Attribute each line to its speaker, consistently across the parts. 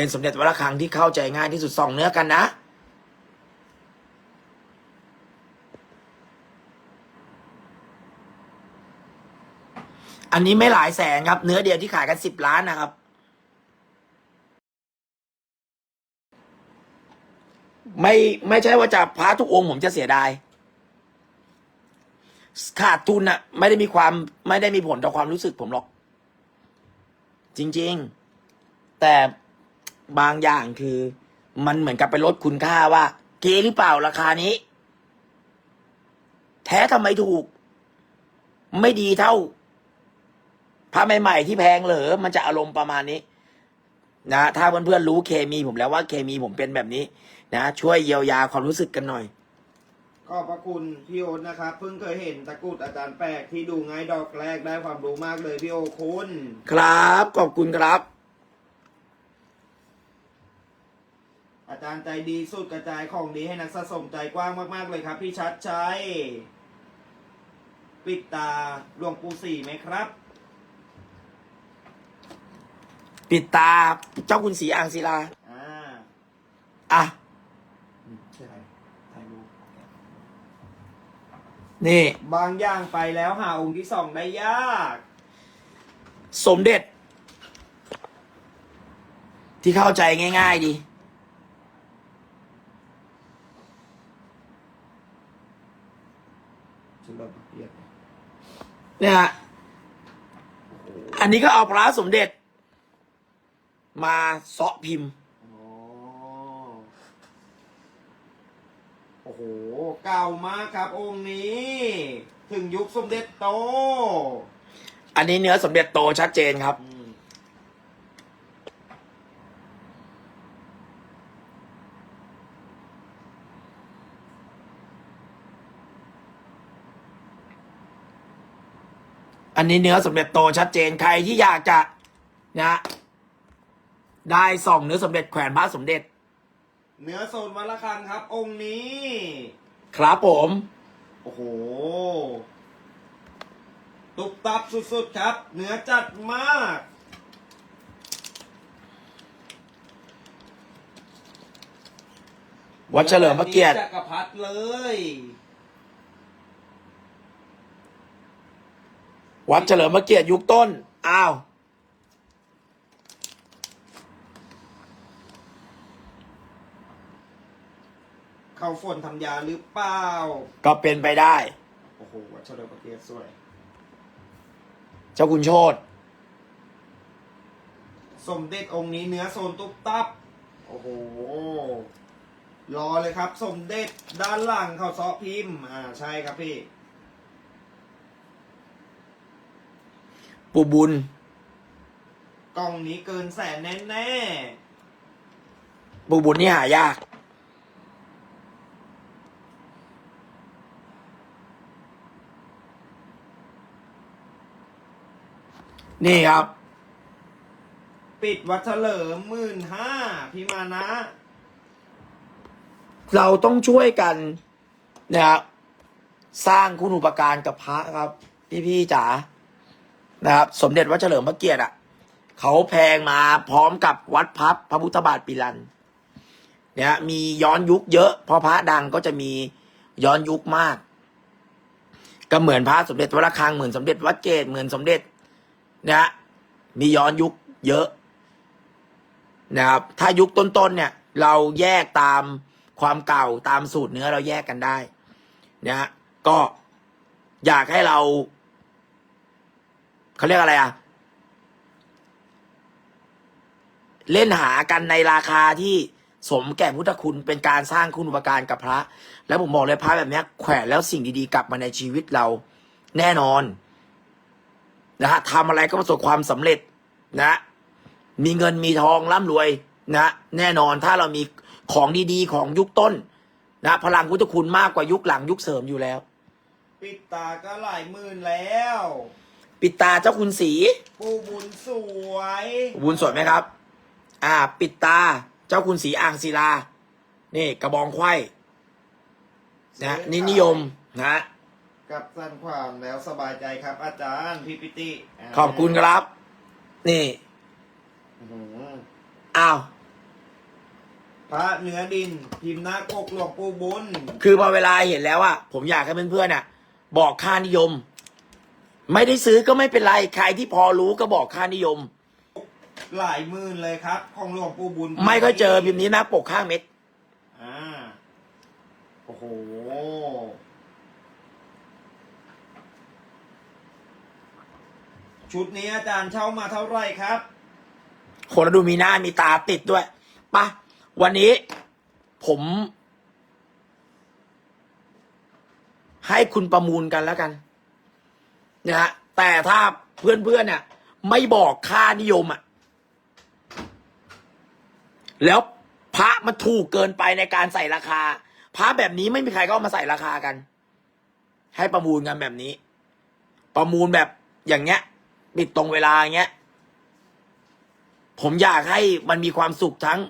Speaker 1: เป็นสมเด็จวระฆังที่เข้าใจง่ายที่สุดส่องเนื้อกันนะ อันนี้ไม่หลายแสนครับ เนื้อเดียวที่ขายกันสิบล้านนะครับ ไม่ไม่ใช่ว่าจะพระทุกองค์ผมจะเสียดายขาดทุนอะไม่ได้มีความไม่ได้มีผลต่อความรู้สึกผมหรอก จริง ๆ แต่ บางอย่างคือ มันเหมือนกับไปลดคุณค่าว่า เกหรือเปล่าราคานี้ แท้ทำไมถูก ไม่ดีเท่าพระใหม่ๆที่แพงเหรอมันจะอารมณ์ประมาณนี้ นะถ้าเพื่อนๆรู้เคมีผมแล้วว่าเคมีผมเป็นแบบนี้ นะช่วยเยียวยาความรู้สึกกันหน่อย
Speaker 2: ขอบพระคุณพี่โอ๊ตนะครับเพิ่งเคยเห็นตะกรุดอาจารย์แปลกที่ดูง่ายดอกแรกได้ความรู้มากเลยพี่โอคุณ
Speaker 1: ครับ ขอบคุณครับ
Speaker 2: อา จารย์ใจดีสุดกระจายของดีให้นักสะสมใจกว้างมากๆเลยครับ พี่ชัดชัยปิดตาหลวงปู่สี่ไหมครับ
Speaker 1: ปิดตาเจ้าคุณสีอ่างศิลา
Speaker 2: อ่า
Speaker 1: อะ
Speaker 2: ใช่ถ่ายรูป
Speaker 1: นี่
Speaker 2: บางอย่างไปแล้วหาองค์ที่สองได้ยาก
Speaker 1: สมเด็จ ที่เข้าใจง่าย ๆ ดี
Speaker 2: ชุดแบบเรียบ
Speaker 1: เนี่ยฮะอันนี้ก็เอาพระสมเด็จ มาเซาะพิมพ์
Speaker 2: อ๋อโอ้โห เก่ามากครับองค์นี้ ถึงยุคสมเด็จโต
Speaker 1: อันนี้เนื้อสมเด็จโตชัดเจนครับ
Speaker 2: อืม
Speaker 1: อันนี้เนื้อสมเด็จโตชัดเจนใครที่อยากจะนะได้ส่องเนื้อสมเด็จแขวนพระสมเด็จ
Speaker 2: เนื้อโซนวัดละคังครับ องค์นี้
Speaker 1: ครับผม
Speaker 2: โอ้โห ตุบตับสุดๆครับ เนื้อจัดมาก
Speaker 1: วัดเฉลิมพระเกียรติ
Speaker 2: จักรพรรดิเลย
Speaker 1: วัดเฉลิมพระเกียรติยุคต้น อ้าว
Speaker 2: เข้าฝนทำยาหรือเปล่า
Speaker 1: ก็เป็นไปได้
Speaker 2: โอ้โหวัดเฉลิมพระเกียรติสวย
Speaker 1: เจ้าคุณโชต
Speaker 2: สมเด็จองค์นี้เนื้อโซนตุ๊บตับ โอ้โห รอเลยครับ สมเด็จด้านหลังเขาซอพิมพ์ อ่า ใช่ครับพี่
Speaker 1: ปูบุญ
Speaker 2: กล่องนี้เกินแสนแน่
Speaker 1: ปูบุญนี่หายาก นี่ครับ
Speaker 2: ๆปิดวัดเฉลิมหมื่นห้าพี่มานะ
Speaker 1: เราต้องช่วยกันนะครับสร้างคุณอุปการกับพระครับ พี่ๆจ๋า นะครับ สมเด็จวัดเฉลิมพระเกียรติอะเขาแพงมาพร้อมกับวัดพับพระพุทธบาทปิลันเนี่ยมีย้อนยุคเยอะเพราะพระดังก็จะมีย้อนยุคมาก ก็เหมือนพระสมเด็จวัดระฆังเหมือนสมเด็จวัดเกตเหมือนสมเด็จนะฮะมีย้อนยุคเยอะนะครับถ้ายุคต้นๆเนี่ย เราแยกตามความเก่าตามสูตรเนื้อเราแยกกันได้นะฮะก็อยากให้เรา เขาเรียกอะไรอะเล่นหากันในราคาที่สมแก่พุทธคุณเป็นการสร้างคุณอุปการกับพระ แล้วผมบอกเลยพระแบบนี้แขวนแล้วสิ่งดีๆ กลับมาในชีวิตเราแน่นอนนะฮะทำอะไรก็ประสบความสำเร็จนะ มีเงินมีทองร่ำรวยนะแน่นอนถ้าเรามีของดีๆ ของยุคต้นนะพลังพุทธคุณมากกว่ายุคหลังยุคเสริมอยู่แล้ว
Speaker 2: ปิดตาก็หลายหมื่นแล้ว
Speaker 1: ปิดตาเจ้าคุณสี
Speaker 2: ปูบุญสวย
Speaker 1: บุญสวยไหมครับ อ่า ปิดตาเจ้าคุณสีอ่างศิลา นี่กระบองไขว้นะนี่นิยมนะ
Speaker 2: กับสั้นความแล้วสบายใจครับ อาจารย์พี่ปิติา
Speaker 1: ขอบคุณครับ นี่
Speaker 2: อื้อหือ
Speaker 1: อ้าว
Speaker 2: พระเนื้อดิน พิมพ์หน้าปกหลวงปู่บุญ
Speaker 1: คือพอเวลาเห็นแล้วอะผมอยากให้เพื่อนๆอะบอกค่านิยม ไม่ได้ซื้อก็ไม่เป็นไร ใครที่พอรู้ก็บอกค่านิยม
Speaker 2: หลายหมื่นเลยครับ ของหลวงปู่บุญ
Speaker 1: ไม่ก็เจอพิมพ์นี้นะปกข้างเม็ด
Speaker 2: อ่าโอ้โหชุดนี้อาจารย์เช่ามาเท่าไหร่ครับ
Speaker 1: คนละดูมีหน้ามีตาติดด้วยปะวันนี้ผม ให้คุณประมูลกันแล้วกัน นะฮะแต่ถ้าเพื่อนๆเนี่ย ไม่บอกค่านิยมอะแล้วพระมันถูกเกินไปในการใส่ราคา พระแบบนี้ไม่มีใครก็ามาใส่ราคากัน ให้ประมูลกันแบบนี้ ประมูลแบบอย่างเงี้ยปิดตรงเวลาอย่างเงี้ย ผมอยากให้มันมีความสุขทั้ง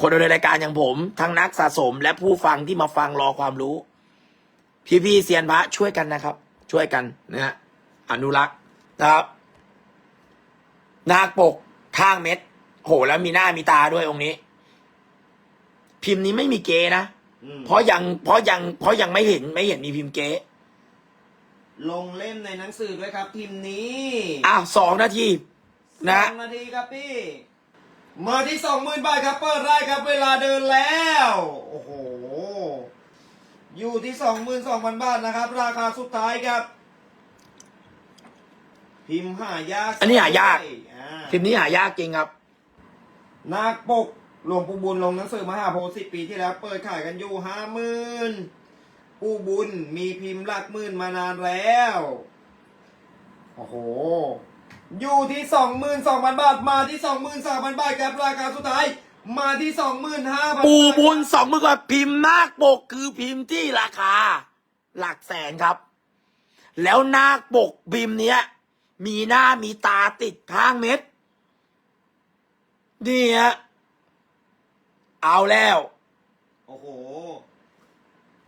Speaker 1: คนดำเนินรายการอย่างผม ทั้งนักสะสมและผู้ฟังที่มาฟังรอความรู้ พี่ๆเซียนพระช่วยกันนะครับ ช่วยกันนะฮะอนุรักษ์นะครับนาคปกข้างเม็ดโหแล้วมีหน้ามีตาด้วยองค์นี้ พิมพ์นี้ไม่มีเกนะ
Speaker 2: อืม
Speaker 1: เพราะยังเพราะยังเพราะยังไม่เห็นไม่เห็นมีพิมพ์เก
Speaker 2: ลงเล่มในหนังสือด้วยครับ พิมพ์นี้
Speaker 1: อ้าวสองนาทีนะ
Speaker 2: สองนาทีครับพี่มาที่สองหมื่นบาทครับเปิดไร่ครับ เวลาเดินแล้ว โอ้โห อยู่ที่สองหมื่นสองพันบาทนะครับ ราคาสุดท้ายครับ พิมพ์หายาก
Speaker 1: อันนี้หายาก
Speaker 2: อ่า
Speaker 1: พิมพ์นี้หายากจริงครับ
Speaker 2: นาคปกหลวงปู่บุญลงหนังสือมหาโพธิ์สิบปีที่แล้วเปิดขายกันอยู่ห้าหมื่นปู่บุญมีพิมพ์หลักหมื่นมานานแล้ว โอ้โห อยู่ที่สองหมื่นสองพันบาทมาที่สองหมื่นสามพันบาทครับราคาสุดท้าย มาที่สองหมื่นห้าพัน
Speaker 1: ปูบุญสองมือกว่าพิมพ์นาคปกคือพิมพ์ที่ราคา หลักแสนครับ แล้วนาคปกพิมพ์เนี้ย มีหน้ามีตาติดข้างเม็ดนี่ฮะเอาแล้ว
Speaker 2: โอ้โห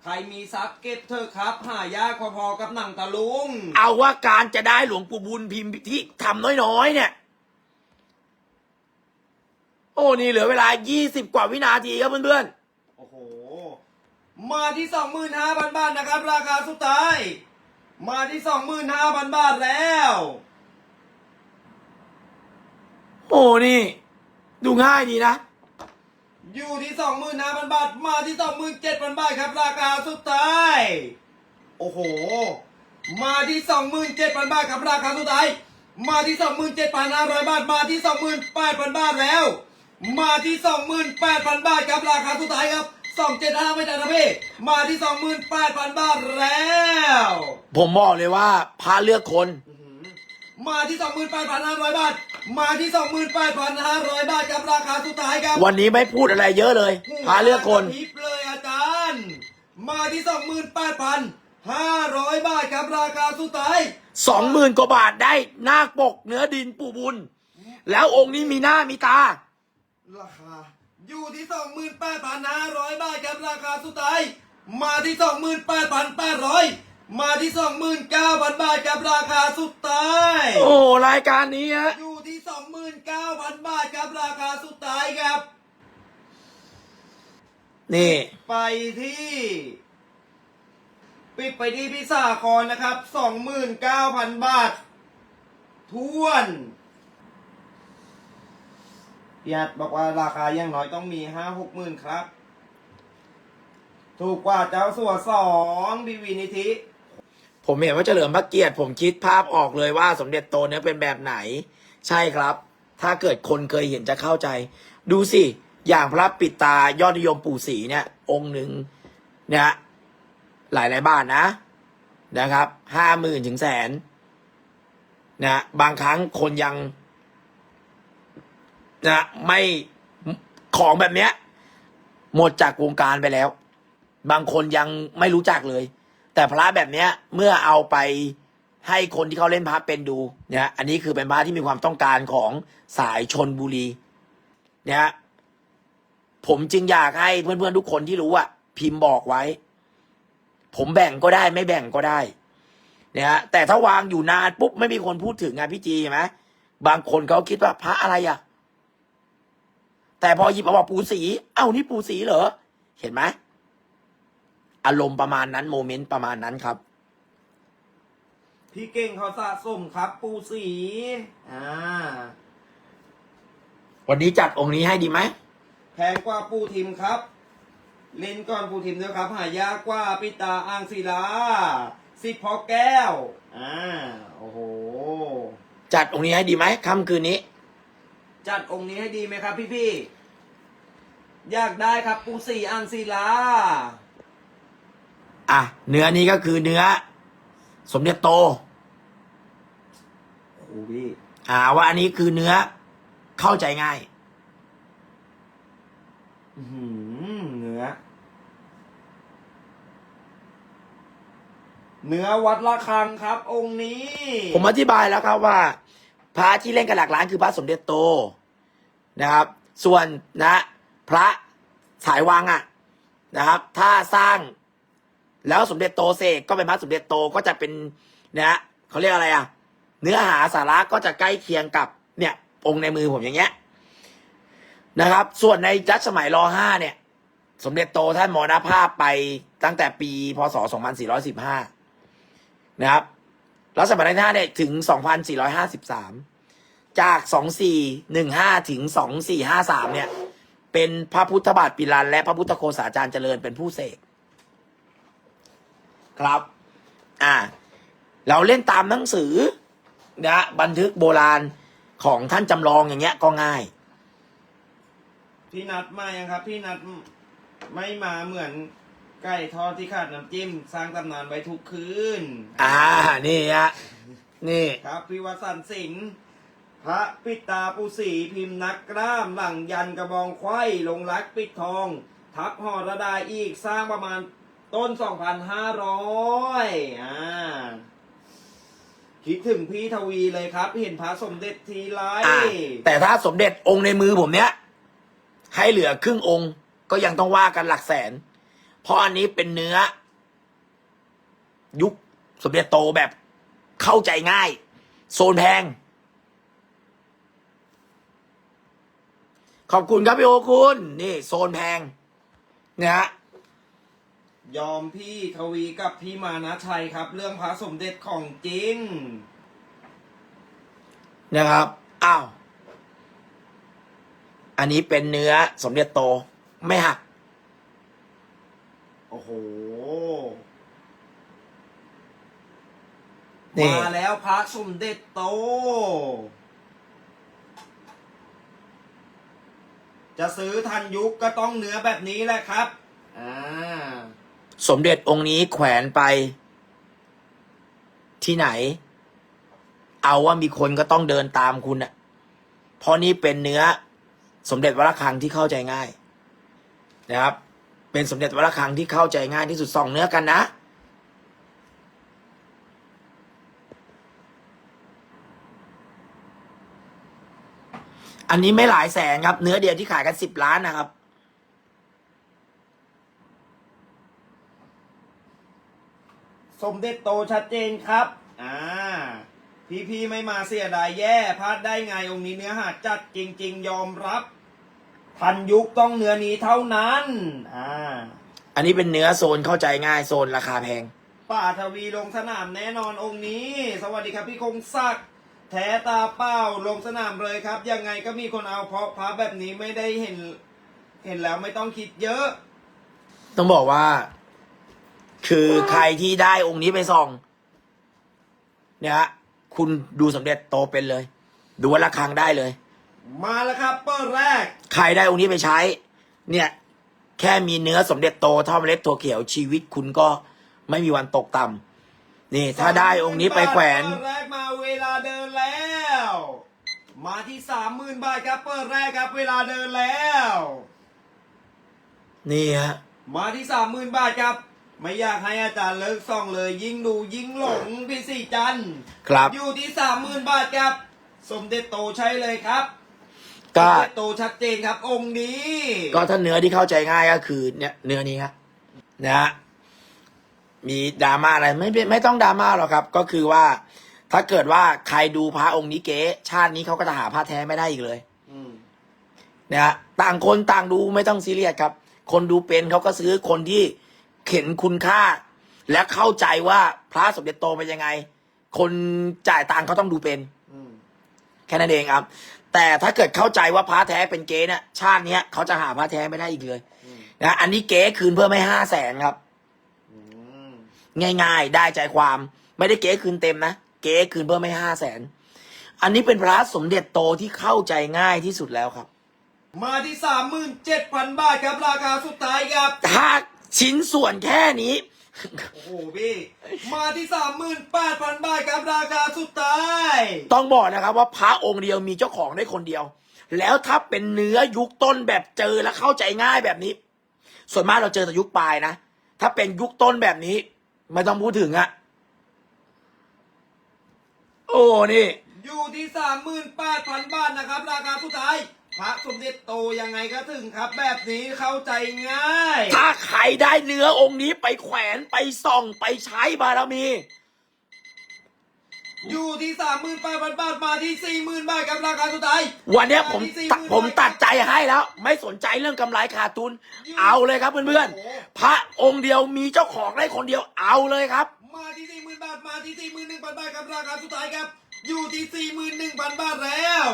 Speaker 2: ใครมีทรัพย์เก็บเถอะครับ หายากพอๆกับหนังตะลุง
Speaker 1: เอาว่าการจะได้หลวงปู่บุญพิมพ์ที่ทำน้อยๆเนี่ย โอ้นี่เหลือเวลา 20 กว่าวินาทีครับเพื่อน
Speaker 2: โอ้โห มาที่สองหมื่นห้าพันบาทนะครับ ราคาสุดท้าย มาที่สองหมื่นห้าพันบาทแล้ว
Speaker 1: ๆ โอ้นี่ ดูง่ายดีนะ
Speaker 2: อยู่ที่สองหมื่นห้าพันบาท มาที่สองหมื่นเจ็ดพันบาทครับ ราคาสุดท้าย โอ้โห มาที่สองหมื่นเจ็ดพันบาทครับราคาสุดท้าย มาที่สองหมื่นเจ็ดพันห้าร้อยบาท มาที่สองหมื่นแปดพันบาทแล้ว มาที่สองหมื่นแปดพันบาทครับราคาสุดท้ายครับสองเจ็ดห้าไม่ได้นะพี่ มาที่สองหมื่นแปดพันบาทแล้ว
Speaker 1: ผมบอกเลยว่าพาเลือกคน
Speaker 2: มาที่สองหมื่นแปดพันห้าร้อยบาท มาที่สองหมื่นแปดพันห้าร้อยบาทครับราคาสุดท้ายครับ
Speaker 1: วันนี้ไม่พูดอะไรเยอะเลยพาเลือกคน
Speaker 2: ทิปเลยอาจารย์ มาที่สองหมื่นแปดพันห้าร้อยบาทครับราคาสุดท้าย
Speaker 1: สองหมื่นกว่าบาทได้นาคปกเนื้อดินปู่บุญ แล้วองค์นี้มีหน้ามีตา
Speaker 2: ราคา อยู่ที่สองหมื่นแปดพันห้าร้อยบาทครับราคาสุดท้าย มาที่สองหมื่นแปดพันแปดร้อยมาที่สองหมื่นเก้าพันบาทครับราคาสุดท้าย
Speaker 1: โอ้รายการนี้ฮะ
Speaker 2: อยู่ที่สองหมื่นเก้าพันบาทครับราคาสุดท้ายครับ
Speaker 1: นี่
Speaker 2: ไปที่ ปิดไปที่พิสาครนะครับสองหมื่นเก้าพันบาททวน พี่อัดบอกว่าราคาอย่างน้อยต้องมีห้าหกหมื่นครับ ถูกกว่าเจ้าสัวสองดีวีนิธิ
Speaker 1: ผมเห็นว่าเฉลิมพระเกียรติผมคิดภาพออกเลยว่าสมเด็จโตเนี่ยเป็นแบบไหน ใช่ครับ ถ้าเกิดคนเคยเห็นจะเข้าใจ ดูสิ อย่างพระปิดตายอดนิยมปู่ศรีเนี่ย องค์หนึ่งเนี่ยหลายหลายบาทนะนะครับห้าหมื่นถึงแสนนะบางครั้งคนยัง นะไม่ของแบบเนี้ย หมดจากวงการไปแล้ว บางคนยังไม่รู้จักเลย แต่พระแบบเนี้ย เมื่อเอาไปให้คนที่เขาเล่นพระเป็นดูเนี่ยอันนี้คือเป็นพระที่มีความต้องการของสายชนบุรีเนี่ยผมจึงอยากให้เพื่อนๆทุกคนที่รู้อะพิมพ์บอกไว้ ผมแบ่งก็ได้ไม่แบ่งก็ได้เนี่ยแต่ถ้าวางอยู่นานปุ๊บไม่มีคนพูดถึงไงพี่จีใช่ไหมบางคนเขาคิดว่าพระอะไรอะ แต่พอหยิบมาบอกปูสี เอ้านี่ปูสีเหรอ เห็นไหมอารมณ์ประมาณนั้นโมเมนต์ประมาณนั้นครับ
Speaker 2: พี่เก่งเขาสะสมครับ ปูสีอ่า
Speaker 1: วันนี้จัดองค์นี้ให้ดีไหม
Speaker 2: แพงกว่าปูทิมครับ เล่นก่อนปูทิมด้วยครับ หายากกว่าปิตาอ่างศิลาสิบพอแก้วอ่าโอ้โห
Speaker 1: จัดองค์นี้ให้ดีไหมค่ำคืนนี้
Speaker 2: จัดองค์นี้ให้ดีไหมครับพี่พี่ๆ อยากได้ครับปูสีอ่างศิลา
Speaker 1: อะ เนื้อนี้ก็คือเนื้อ สมเด็จโต
Speaker 2: โอ้โหพี่
Speaker 1: อ่า ว่าอันนี้คือเนื้อเข้าใจง่าย
Speaker 2: อื้อหือเนื้อ เนื้อวัดละคังครับ องค์นี้
Speaker 1: ผมอธิบายแล้วครับว่าพระที่เล่นกันหลักล้านคือพระสมเด็จโตนะครับ ส่วนนะ พระสายวังอะนะครับ ถ้าสร้างแล้วสมเด็จโตเสกก็เป็นพระสมเด็จโตก็จะเป็นนะเขาเรียกอะไรอะเนื้อหาสาระก็จะใกล้เคียงกับเนี่ยองค์ในมือผมอย่างเงี้ยนะครับ ส่วนในจัดสมัยรห้าเนี่ย สมเด็จโตท่านมรณภาพไปตั้งแต่ปีพศ 2415 นะครับ รัชสมัยที่ห้าเนี่ยถึง 2453 จาก 2415 ถึง 2453 เนี่ย เป็นพระพุทธบาทปิลันและพระพุทธโคสาจารย์เจริญเป็นผู้เสกครับ อ่า เราเล่นตามหนังสือนะบันทึกโบราณของท่านจำลองอย่างเงี้ยก็ง่าย
Speaker 2: พี่นัดมายังครับ พี่นัดไม่มาเหมือนไก่ทอดที่ขาดน้ำจิ้ม สร้างตำนานไว้ทุกคืน
Speaker 1: อ่า นี่ฮะ นี่
Speaker 2: ครับ พี่วสันต์สิงห์ พระปิตาปูสีพิมพ์นักกล้ามหลังยันกระบองไขว้ลงรักปิดทอง ทับห่อระดาอีกสร้างประมาณต้น 2,500 อ่า คิดถึงพี่ทวีเลยครับ เห็นพระสมเด็จทีไร
Speaker 1: อ่าแต่ถ้าสมเด็จองค์ในมือผมเนี้ยให้เหลือครึ่งองค์ ก็ยังต้องว่ากันหลักแสน เพราะอันนี้เป็นเนื้อ ยุคสมเด็จโตแบบเข้าใจง่าย โซนแพง ขอบคุณครับพี่โอคุณ นี่โซนแพงเนี่ยฮะ
Speaker 2: ยอมพี่ทวีกับพี่มานะชัยครับ เรื่องพระสมเด็จของจริง
Speaker 1: นะครับอ้าวอันนี้เป็นเนื้อสมเด็จโตไม่หัก
Speaker 2: โอ้โห
Speaker 1: นี่
Speaker 2: มาแล้วพระสมเด็จโต จะซื้อทันยุคก็ต้องเนื้อแบบนี้แหละครับ อ่า
Speaker 1: สมเด็จองค์นี้แขวนไป ที่ไหน เอาว่ามีคนก็ต้องเดินตามคุณอะเพราะนี่เป็นเนื้อ สมเด็จวัดระฆังที่เข้าใจง่าย นะครับ เป็นสมเด็จวัดระฆังที่เข้าใจง่ายที่สุดสองเนื้อกันนะ อันนี้ไม่หลายแสนครับ เนื้อเดียวที่ขายกันสิบล้านนะครับ
Speaker 2: สมเด็จโตชัดเจนครับ อ่า พี่พี่ๆไม่มาเสียดายแย่พลาดได้ไงองค์นี้เนื้อหาจัดจริง ๆ ยอมรับ ทันยุคต้องเนื้อนี้เท่านั้น อ่า
Speaker 1: อันนี้เป็นเนื้อโซนเข้าใจง่ายโซนราคาแพง
Speaker 2: ป่าทวีลงสนามแน่นอนองค์นี้ สวัสดีครับพี่คงศักดิ์ แท้ตาเป้าลงสนามเลยครับ ยังไงก็มีคนเอาเพราะพระแบบนี้ไม่ได้เห็น เห็นแล้วไม่ต้องคิดเยอะ
Speaker 1: ต้องบอกว่า คือใครที่ได้องค์นี้ไปส่อง เนี่ยฮะคุณดูสมเด็จโตเป็นเลย ดูวัดระฆังได้เลย
Speaker 2: มาแล้วครับเปิดแรก
Speaker 1: ใครได้องค์นี้ไปใช้ เนี่ย แค่มีเนื้อสมเด็จโตเท่าเมล็ดถั่วเขียวชีวิตคุณก็ไม่มีวันตกต่ำนี่ ถ้าได้องค์นี้ไปแขวน
Speaker 2: เปิดแรก มาที่สามหมื่นบาทครับเปิดแรกครับ เวลาเดินแล้ว
Speaker 1: นี่ฮะ
Speaker 2: มาที่สามหมื่นบาทครับ ไม่อยากให้อาจารย์เลิกส่องเลย ยิ่งดูยิ่งหลงพี่สี่จันทร์
Speaker 1: ครับ
Speaker 2: อยู่ที่สามหมื่นบาทครับ สมเด็จโตใช่เลยครับ
Speaker 1: ก็
Speaker 2: สมเด็จโตชัดเจนครับ องค์นี้
Speaker 1: ก็ถ้าเนื้อที่เข้าใจง่ายก็คือเนี่ยเนื้อนี้ครับนะฮะมีดราม่าอะไรไม่เป็นไม่ต้องดราม่าหรอกครับ ก็คือว่า ถ้าเกิดว่าใครดูพระองค์นี้เก๋ชาตินี้เขาก็จะหาพระแท้ไม่ได้อีกเลย
Speaker 2: อืม
Speaker 1: นะฮะต่างคนต่างดูไม่ต้องซีเรียสครับ คนดูเป็นเขาก็ซื้อคนที่เข็นคุณค่า และเข้าใจว่าพระสมเด็จโตเป็นยังไง คนจ่ายตังค์เขาต้องดูเป็น
Speaker 2: อืม
Speaker 1: แค่นั้นเองครับ แต่ถ้าเกิดเข้าใจว่าพระแท้เป็นเก๊เนี่ยชาติเนี้ยเขาจะหาพระแท้ไม่ได้อีกเลย
Speaker 2: อืม
Speaker 1: นะอันนี้เก๊คืนเพิ่มให้ห้าแสนครับ
Speaker 2: อืม
Speaker 1: ง่ายๆ ได้ใจความ ไม่ได้เก๊คืนเต็มนะ เก๊คืนเพิ่มให้ห้าแสนอันนี้เป็นพระสมเด็จโตที่เข้าใจง่ายที่สุดแล้วครับ
Speaker 2: มาที่สามหมื่นเจ็ดพันบาทครับราคาสุดท้ายครับ
Speaker 1: ถ้าชิ้นส่วนแค่นี้
Speaker 2: โอ้โหพี่มาที่สามหมื่นแปดพันบาทครับราคาสุดท้าย
Speaker 1: ต้องบอกนะครับว่าพระองค์เดียวมีเจ้าของได้คนเดียว แล้วถ้าเป็นเนื้อยุคต้นแบบเจอและเข้าใจง่ายแบบนี้ ส่วนมากเราเจอแต่ยุคปลายนะ ถ้าเป็นยุคต้นแบบนี้ ไม่ต้องพูดถึงอะ โอ้นี่
Speaker 2: อยู่ที่สามหมื่นแปดพันบาทนะครับ ราคาสุดท้าย พระสมเด็จโตยังไงก็ถึงครับ แบบนี้เข้าใจง่าย
Speaker 1: ถ้าใครได้เนื้อองค์นี้ไปแขวนไปส่องไปใช้บารมี
Speaker 2: อยู่ที่สามหมื่นแปดพันบาทมาที่สี่หมื่นบาทครับราคาสุดท้าย
Speaker 1: วันเนี้ยผมา
Speaker 2: ที่
Speaker 1: ตัด
Speaker 2: 40,000
Speaker 1: ผมตัดใจให้แล้ว ไม่สนใจเรื่องกำไรขาดทุน เอาเลยครับเพื่อน
Speaker 2: โอ้โห
Speaker 1: ๆพระองค์เดียวมีเจ้าของได้คนเดียวเอาเลยครับ
Speaker 2: มาที่สี่ห มื่นบาทมาที่สี่หมื่นหนึ่งพันบาทครับราคาสุดท้ายครับ อยู่ที่สี่หมื่นหนึ่งพันบาทแล้ว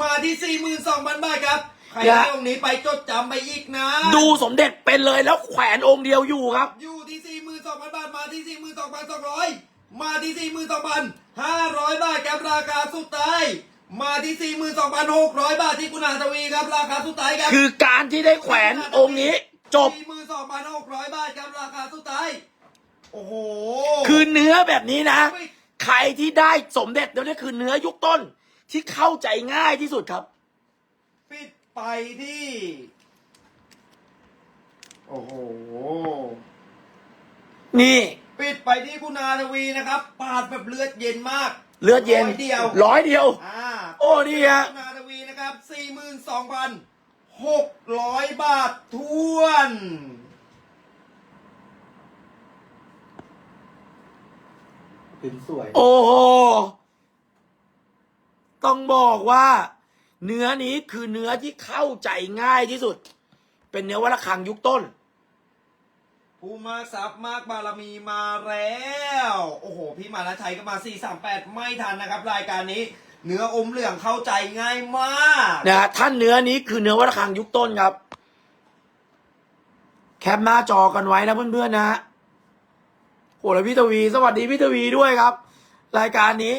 Speaker 2: มาที่สี่หมื่นสองพันบาทครับใคร
Speaker 1: อย่า
Speaker 2: ได้องค์นี้ไปจดจำไปอีกนะ
Speaker 1: ดูสมเด็จเป็นเลยแล้วแขวนองค์เดียวอยู่ครับ
Speaker 2: อยู่ที่สี่หมื่นสองพันบาทมาที่สี่หมื่นสองพันสองร้อยมาที่สี่หมื่นสองพันห้าร้อยบาทครับราคาสุดท้ายมาที่สี่หมื่นสองพันหกร้อยบาทที่คุณอาทวีครับราคาสุดท้ายครับ
Speaker 1: คือการที่ได้แขวนองค์นี้ จบ
Speaker 2: สี่หมื่นสองพันหกร้อยบาทครับราคาสุดท้าย โอ้โห
Speaker 1: คือเนื้อแบบนี้นะ ใครที่ได้สมเด็จเดี๋ยวนี้คือเนื้อยุคต้นที่เข้าใจง่ายที่สุดครับ
Speaker 2: ปิดไปที่ โอ้โห
Speaker 1: นี่
Speaker 2: ปิดไปที่คุณอาทวีนะครับ ปาดแบบเลือดเย็นมาก
Speaker 1: เลือดเย็น
Speaker 2: ร้อยเดียว
Speaker 1: ร้อยเดียว
Speaker 2: อ่า
Speaker 1: โอ้นี่ฮะ
Speaker 2: คุณอาทวีนะครับสี่หมื่นสองพันหกร้อยบาททวน
Speaker 3: เป็นสวย
Speaker 1: โอ้โห ต้องบอกว่า เนื้อนี้คือเนื้อที่เข้าใจง่ายที่สุด เป็นเนื้อวัลคังยุคต้น
Speaker 2: ผู้มากทรัพย์มากบารมีมาแล้ว โอ้โห พี่มานาชัยก็มา 438 ไม่ทันนะครับ รายการนี้ เนื้ออมเหลืองเข้าใจง่ายมาก
Speaker 1: นะฮะท่านเนื้อนี้คือเนื้อวัลคังยุคต้นครับ แคปหน้าจอกันไว้นะเพื่อนๆนะฮะ โหแล้วพี่ทวี สวัสดีพี่ทวีด้วยครับ รายการนี้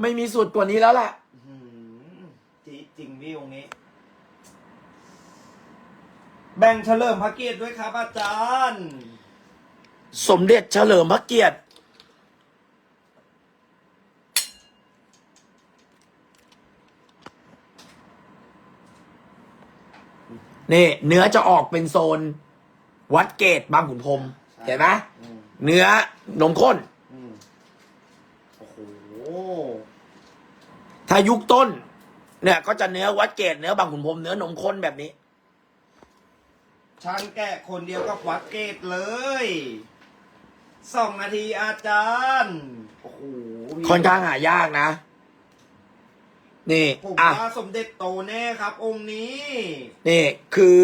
Speaker 1: ไม่มีสุดกว่านี้แล้วแหละ
Speaker 2: อื้อหือจริจริงพี่องค์นี้ แบ่งเฉลิมพระเกียรติด้วยครับอาจารย์
Speaker 1: สมเด็จเฉลิมพระเกียรติ นี่ เนื้อจะออกเป็นโซน วัดเกตบางขุนพรหม
Speaker 2: ใช่
Speaker 1: เห็นไหม
Speaker 2: อืม
Speaker 1: เนื้อนมข้น
Speaker 2: อืมโอ้โห
Speaker 1: ถ้ายุคต้น เนี่ย ก็จะเนื้อวัดเกตเนื้อบางขุนพรหมเนื้อนมข้นแบบนี้
Speaker 2: ช่างแกะคนเดียวกับวัดเกตเลยสองนาทีอาจารย์โอ้โหพี่
Speaker 1: ค่อนข้างหายากนะ นี่
Speaker 2: ผม
Speaker 1: อะ
Speaker 2: ว่าสมเด็จโตแน่ครับ องค์นี้
Speaker 1: นี่คือ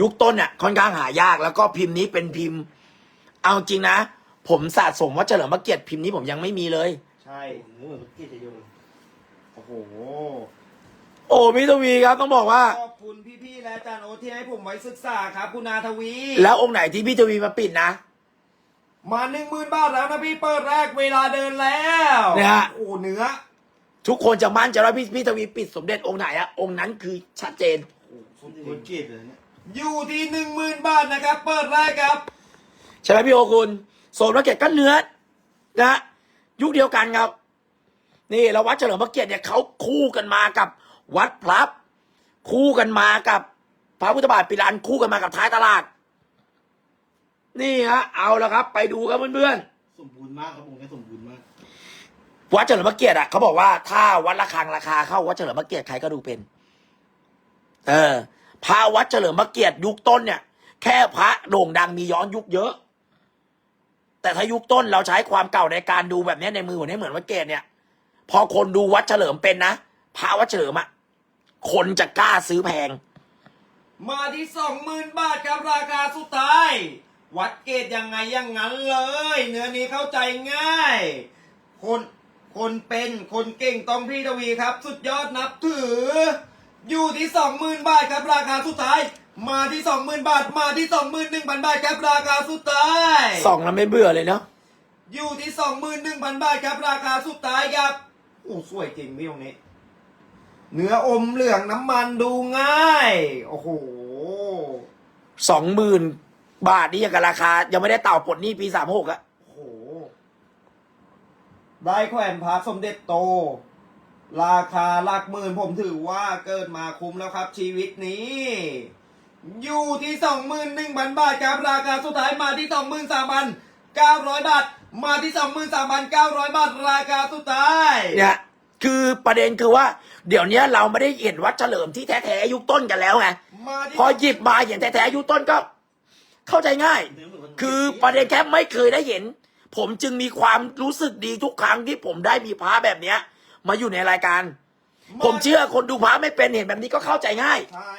Speaker 1: ยุคต้นเนี่ยค่อนข้างหายาก แล้วก็พิมพ์นี้เป็นพิมพ์ เอาจริงนะ ผมสะสมว่าเฉลิมพระเกียรติพิมพ์นี้ผมยังไม่มีเลย
Speaker 2: ใช่
Speaker 3: เนื้อเหมือนเกียรติยง
Speaker 2: โอ้โห
Speaker 1: โอ้พี่ทวีครับต้องบอกว่า
Speaker 2: ขอบคุณพี่ๆและอาจารย์โอตที่ให้ผมไว้ศึกษาครับ คุณอาทวี
Speaker 1: แล้วองค์ไหนที่พี่ทวีมาปิดนะ
Speaker 2: มาหนึ่งหมื่นบาทแล้วนะพี่เปิดแรกเวลาเดินแล้ว
Speaker 1: เนี่ยฮะ
Speaker 2: โอ้เนื้อ
Speaker 1: ทุกคนจะมั่นใจว่าพี่พี่ทวีปิดสมเด็จองค์ไหนอะองค์นั้นคือชัดเจน
Speaker 3: สมควรเกียรติเลยเนี่ย
Speaker 2: อยู่ที่หนึ่งหมื่นบาทนะครับ เปิดแรกครับ
Speaker 1: ใช่ไหมพี่โอคุณโซนพระเกียรติก็เนื้อนะยุคเดียวกันครับ นี่แล้ววัดเฉลิมพระเกียรติเนี่ยเขาคู่กันมากับวัดพลับ คู่กันมากับพระพุทธบาทปิลานคู่กันมากับท้ายตลาด นี่ฮะเอาแล้วครับ ไปดูครับเพื่อน
Speaker 3: สมบูรณ์มากครับผมเนี่ยสมบูรณ์มาก
Speaker 1: ๆวัดเฉลิมพระเกียรติอะเขาบอกว่าถ้าวัดระฆังราคาเข้าวัดเฉลิมพระเกียรติใครก็ดูเป็น เออ พระวัดเฉลิมพระเกียรติยุคต้นเนี่ย แค่พระโด่งดังมีย้อนยุคเยอะ แต่ถ้ายุคต้นเราใช้ความเก่าในการดูแบบนี้ในมือเหมือนเหมือนวัดเกตเนี่ย พอคนดูวัดเฉลิมเป็นนะพระวัดเฉลิมอะคนจะกล้าซื้อแพง
Speaker 2: มาที่สองหมื่นบาทครับราคาสุดท้าย วัดเกตยังไงยังงั้นเลย เนื้อนี้เข้าใจง่าย คนคนเป็นคนเก่งต้องพี่ทวีครับ สุดยอดนับถือ อยู่ที่สองหมื่นบาทครับราคาสุดท้าย มาที่สองหมื่นบาทมาที่สองหมื่นหนึ่งพันบาทครับราคาสุดท้าย
Speaker 1: ส่องแล้วไม่เบื่อเลยเนาะ
Speaker 2: อยู่ที่สองหมื่นหนึ่งพันบาทครับราคาสุดท้ายครับโอ้สวยจริงพี่ตรงนี้ เนื้ออมเหลืองน้ำมันดูง่าย โอ้โห
Speaker 1: สองหมื่นบาทนี่ยังกับราคา ยังไม่ได้เต่าปลดหนี้ปีสามหกอะ
Speaker 2: โอ้โหได้แขวนพระสมเด็จโต ราคาหลักหมื่นผมถือว่าเกิดมาคุ้มแล้วครับชีวิตนี้ อยู่ที่สองหมื่นหนึ่งพันบาทครับราคาสุดท้ายมาที่สองหมื่นสามพันเก้าร้อยบาทมาที่สองหมื่นสามพันเก้าร้อยบาทราคาสุดท้าย
Speaker 1: เนี่ยคือประเด็นคือว่า เดี๋ยวนี้เราไม่ได้เห็นวัดเฉลิมที่แท้ๆยุคต้นกันแล้วไง
Speaker 2: มาที่
Speaker 1: พอหยิบมาเห็นแท้ๆยุคต้นก็ เข้าใจง่าย คือประเด็นแค่ไม่เคยได้เห็น ผมจึงมีความรู้สึกดีทุกครั้งที่ผมได้มีพระแบบเนี้ย มาอยู่ในรายการ ผมเชื่อคนดูพระไม่เป็นเห็นแบบนี้ก็เข้าใจง่าย
Speaker 2: ใช่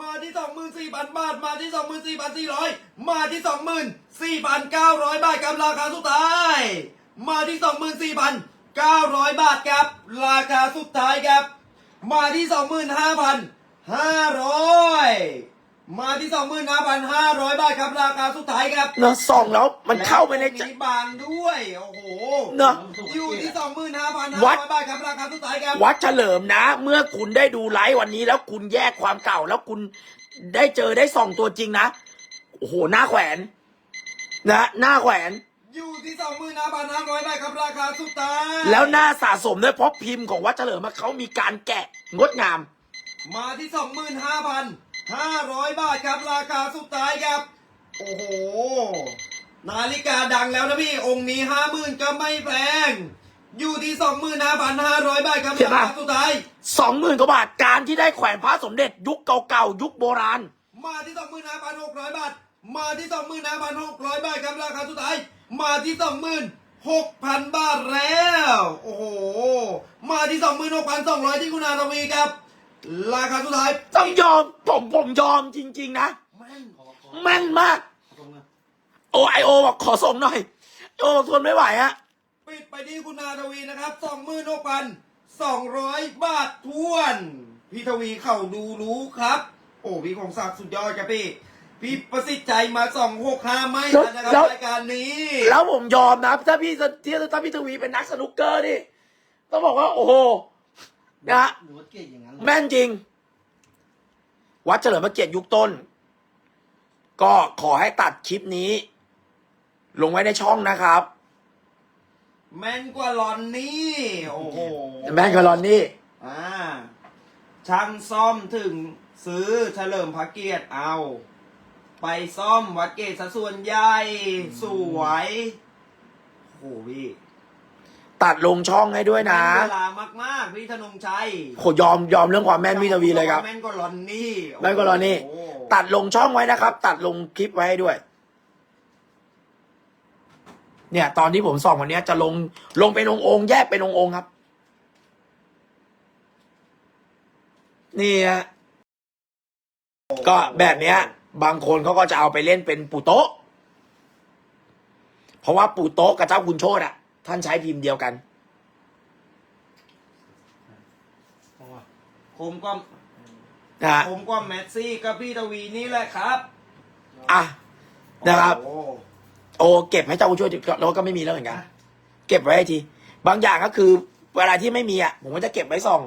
Speaker 2: มาที่สองหมื่นสี่พันบาท มาที่สองหมื่นสี่พันสี่ร้อยมาที่สองหมื่นสี่พันเก้าร้อยบาทครับราคาสุดท้าย มาที่สองหมื่นสี่พันเก้าร้อยบาทครับ ราคาสุดท้ายครับ มาที่สองหมื่นห้าพันห้าร้อย มาที่สองหมื่นห้าพันห้าร้อยบาทครับราคาสุดท้ายครับ
Speaker 1: เนอะส่องแล้วมันเข้าไปในใจ
Speaker 2: และมีบางด้วย โอ้โห
Speaker 1: เนอะ
Speaker 2: อยู่ที่สองหมื่นห้าพันห้า
Speaker 1: วั
Speaker 2: ร้
Speaker 1: ด
Speaker 2: อยบาทครับราคาสุดท้ายครับ
Speaker 1: วัดเฉลิมนะ เมื่อคุณได้ดูไลฟ์วันนี้ แล้วคุณแยกความเก่า แล้วคุณได้เจอได้ส่องตัวจริงนะโอ้โหหน้าแขวน นะหน้าแขวน
Speaker 2: อยู่ที่สองหมื่นห้าพันห้าร้อยบาทครับราคาสุดท้าย
Speaker 1: แล้วหน้าสะสมด้วยเพราะพิมพ์ของวัดเฉลิมอะเขามีการแกะงดงาม
Speaker 2: มาที่สองหมื่นห้าพัน ห้าร้อยบาทครับราคาสุดท้ายครับ โอ้โห นาฬิกาดังแล้วนะพี่ องค์นี้ห้าหมื่นก็ไม่แพง อยู่ที่สองหมื่นห้าพันห้าร้อยบาทครับ
Speaker 1: เห็น
Speaker 2: รา
Speaker 1: ปะ
Speaker 2: คาสุดท้าย
Speaker 1: สองหมื่นกว่าบาทการที่ได้แขวนพระสมเด็จยุคเก่าๆ ยุคโบราณ
Speaker 2: มาที่สองหมื่นห้าพันหกร้อยบาท มาที่สองหมื่นห้าพันหกร้อยบาทครับราคาสุดท้าย มาที่สองหมื่นหกพันบาทแล้ว โอ้โห มาที่สองหมื่นหกพันสองร้อยที่คุณอาทวีครับ ราคาสุดท้าย
Speaker 1: ต้องยอมผมผมยอมจริง ๆ นะ
Speaker 2: แม่น
Speaker 3: ขอขอ
Speaker 1: แม่นมาก
Speaker 3: ตรงนะ
Speaker 1: โอไอโอบอกขอส่งหน่อยโอบอกทนไม่ไหวฮะ
Speaker 2: ปิดไปที่คุณอาทวีนะครับสองหมื่นหกพันสองร้อยบาททวน พี่ทวีเขาดูรู้ครับ โอ้พี่คงศักดิ์สุดยอดครับพี่ พี่ประสิทธิ์ใจมาสองหกห้าไม่ทันนะครับ
Speaker 1: แล้ว
Speaker 2: รายการนี้
Speaker 1: แล้วผมยอมนะถ้าพี่ที่ถ้าพี่ทวีเป็นนักสนุกเกอร์นี่ต้องบอกว่าโอ้โห นะฮะ
Speaker 3: หรือว่าเกตอย่างนั้น
Speaker 1: แม่นจริง วัดเฉลิมพระเกียรติยุคต้น ก็ขอให้ตัดคลิปนี้ ลงไว้ในช่องนะครับ
Speaker 2: แม่นกว่าลอนนี่โอ้โห
Speaker 1: แม่นกรอนนี่
Speaker 2: อ่าช่างซ่อมถึงซื้อเฉลิมพระเกียรติเอา ไปซ่อมวัดเกตซะส่วนใหญ่สวยโอ้โหพี่
Speaker 1: ตัดลงช่องให้ด้วยนะ
Speaker 2: แม่เวลามากๆพี่ธนงชัย
Speaker 1: โหยอมยอมเรื่องความแม่นพี่ทวีเลยครับ
Speaker 2: แม่นกว่าลอนนี่
Speaker 1: แม่นกว่าลอนนี่
Speaker 2: โโห
Speaker 1: ตัดลงช่องไว้นะครับ ตัดลงคลิปไว้ให้ด้วย เนี่ย ตอนที่ผมส่องวันเนี้ยจะลงลงเป็นองค์องค์แยกเป็นองค์องค์ครับ นี่ฮะก็แบบเนี้ย บางคนเขาก็จะเอาไปเล่นเป็นปู่โต๊ะ เพราะว่าปู่โต๊ะกับเจ้าคุณโชตอะ ท่านใช้พิมพ์เดียวกัน
Speaker 3: เพราะว่า
Speaker 2: ผมก็
Speaker 1: นะฮะ
Speaker 2: ผมก็แมสซี่กับพี่ทวีนี่แหละครับ
Speaker 1: อะนะครับ
Speaker 2: โอ้โห
Speaker 1: โอ้เก็บให้เจ้าคุณช่วยแล้วก็ไม่มีแล้วเหมือนกัน เก็บไว้ให้ที บางอย่างก็คือ เวลาที่ไม่มีอะ ผมก็จะเก็บไว้ส่อง